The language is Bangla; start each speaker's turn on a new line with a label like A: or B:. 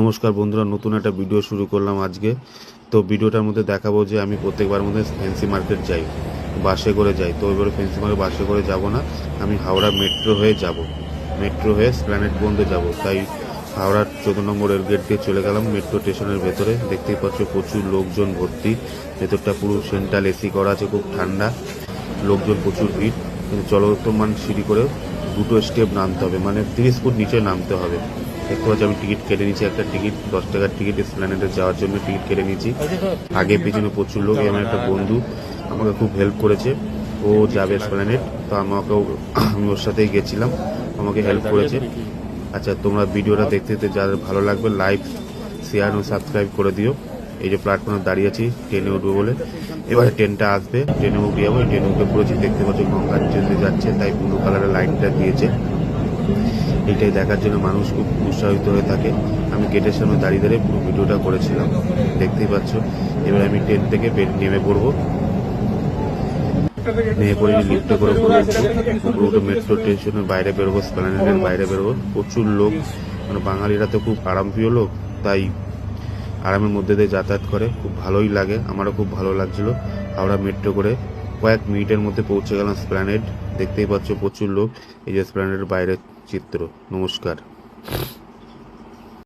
A: নমস্কার বন্ধুরা, নতুন একটা ভিডিও শুরু করলাম আজকে। তো ভিডিওটার মধ্যে দেখাবো যে আমি প্রত্যেকবার মধ্যে ফ্যান্সি মার্কেট যাই, বাসে করে যাই। তো এবারে ফ্যান্সি মার্কেট বাসে করে যাব না, আমি হাওড়া মেট্রো হয়ে যাব। মেট্রো হয়ে স্প্ল্যানেট বন্ধে যাব। তাই হাওড়ার চোদ্দ নম্বর রেল গেট দিয়ে চলে গেলাম মেট্রো স্টেশনের ভেতরে। দেখতেই পাচ্ছ প্রচুর লোকজন ভর্তি। ভেতরটা পুরো সেন্ট্রাল এসি করা আছে, খুব ঠান্ডা। লোকজন প্রচুর ভিড়। কিন্তু চলমান সিঁড়ি করে দুটো স্টেপ নামতে হবে মানে তিরিশ ফুট নিচে নামতে হবে। দেখতে পাচ্ছি, আমি টিকিট কেটে নিয়েছি, একটা টিকিট, দশ টাকার টিকিট স্প্ল্যানেডে যাওয়ার জন্য টিকিট কেটে নিয়েছি। আগে পিছনে প্রচুর লোক আমার একটা বন্ধু আমাকে খুব হেল্প করেছে। ও যাবে স্প্ল্যানেড, তো আমাকেও, আমি ওর সাথেই গেছিলাম, আমাকে হেল্প করেছে। আচ্ছা তোমরা ভিডিওটা দেখতে দেখতে যাদের ভালো লাগবে লাইক শেয়ার ও সাবস্ক্রাইব করে দিও। এই যে প্ল্যাটফর্মে দাঁড়িয়ে আছি ট্রেনে উঠবো বলে। এবারে ট্রেনটা আসবে ট্রেনে উঠে যাব ট্রেনে উঠে পড়েছি, দেখতে পাচ্ছ গঙ্গার যাচ্ছে, তাই ব্লু কালারের লাইনটা দিয়েছে। এটাই দেখার জন্য মানুষ খুব উৎসাহিত হয়ে থাকে। আমি গেটের সামনে দাঁড়িয়ে দাঁড়িয়ে পুরো ভিডিওটা করেছিলাম। দেখতেই পাচ্ছ, এবার আমি ট্রেন থেকে নেমে পড়ব। নেমে পড়ে লিফটে করে উঠে মেট্রো স্টেশনের বাইরে বেরোবো স্প্ল্যানেডের বাইরে বেরোবো। প্রচুর লোক মানে বাঙালিরা তো খুব আরামপ্রিয় লোক, তাই আরামের মধ্যে দিয়ে যাতায়াত করে। খুব ভালোই লাগে, আমারও খুব ভালো লাগছিল। হাওড়া মেট্রো করে কয়েক মিনিটের মধ্যে পৌঁছে গেলাম স্প্ল্যানেড দেখতেই পাচ্ছ প্রচুর লোক, এই যে স্প্ল্যানেডের বাইরের চিত্র। নমস্কার।